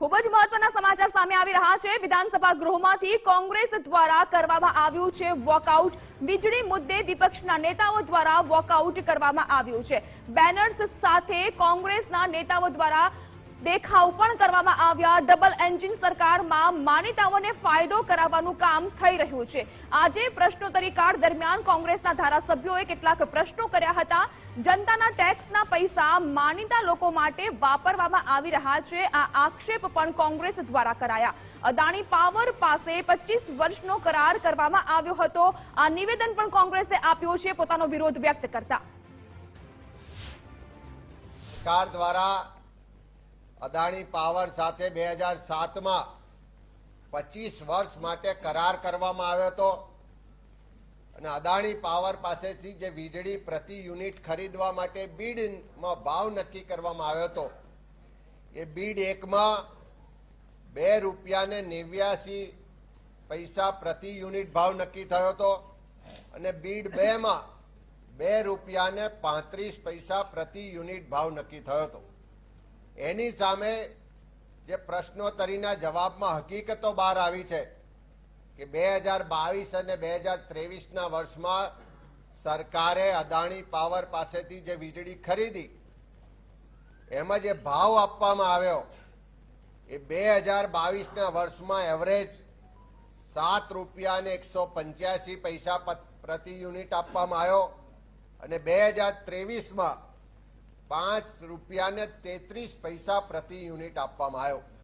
ખૂબ જ મહત્વના સમાચાર સામે આવી રહ્યા છે. વિધાનસભા ગૃહમાંથી કોંગ્રેસ દ્વારા કરવામાં આવ્યું છે વોકઆઉટ. વીજળી મુદ્દે વિપક્ષના નેતાઓ દ્વારા વોકઆઉટ કરવામાં આવ્યું છે. બેનર્સ સાથે કોંગ્રેસના નેતાઓ દ્વારા દેખાવ પણ કરવામાં આવ્યા. ડબલ એન્જિન સરકારમાં માનીતાઓને ફાયદો કરાવવાનું કામ થઈ રહ્યું છે. આજે પ્રશ્નોત્તરી કાળ દરમિયાન કોંગ્રેસના ધારાસભ્યોએ કેટલાક પ્રશ્નો કર્યા હતા. જનતાના ટેક્સના પૈસા માનીતા લોકો માટે વાપરવામાં આવી રહ્યા છે. આ આક્ષેપ પણ કોંગ્રેસ દ્વારા કરાયા. અદાણી પાવર પાસે પચીસ વર્ષનો કરાર કરવામાં આવ્યો હતો. આ નિવેદન પણ કોંગ્રેસે આપ્યું છે. પોતાનો વિરોધ વ્યક્ત કરતા. સરકાર દ્વારા અદાણી પાવર સાથે બે હજાર સાતમાં પચીસ વર્ષ માટે કરાર કરવામાં આવ્યો હતો. અને અદાણી પાવર પાસેથી જે વીજળી પ્રતિ યુનિટ ખરીદવા માટે બીડમાં ભાવ નક્કી કરવામાં આવ્યો હતો. એ બીડ એકમાં બે રૂપિયાને નેવ્યાસી પૈસા પ્રતિ યુનિટ ભાવ નક્કી થયો હતો. અને બીડ બેમાં બે રૂપિયાને પાંત્રીસ પૈસા પ્રતિ યુનિટ ભાવ નક્કી થયો હતો. એની સામે જે પ્રશ્નોત્તરીના જવાબમાં હકીકતો બહાર આવી છે કે બે હજાર બાવીસ અને બે હજાર ત્રેવીસના વર્ષમાં સરકારે અદાણી પાવર પાસેથી જે વીજળી ખરીદી, એમાં જે ભાવ આપવામાં આવ્યો, એ બે હજાર બાવીસના વર્ષમાં એવરેજ સાત રૂપિયા ને એકસો પંચ્યાસી પૈસા પ્રતિ યુનિટ આપવામાં આવ્યો અને બે હજાર ત્રેવીસમાં પાંચ રૂપિયાને તેત્રીસ પૈસા પ્રતિ યુનિટ આપવામાં આવ્યો.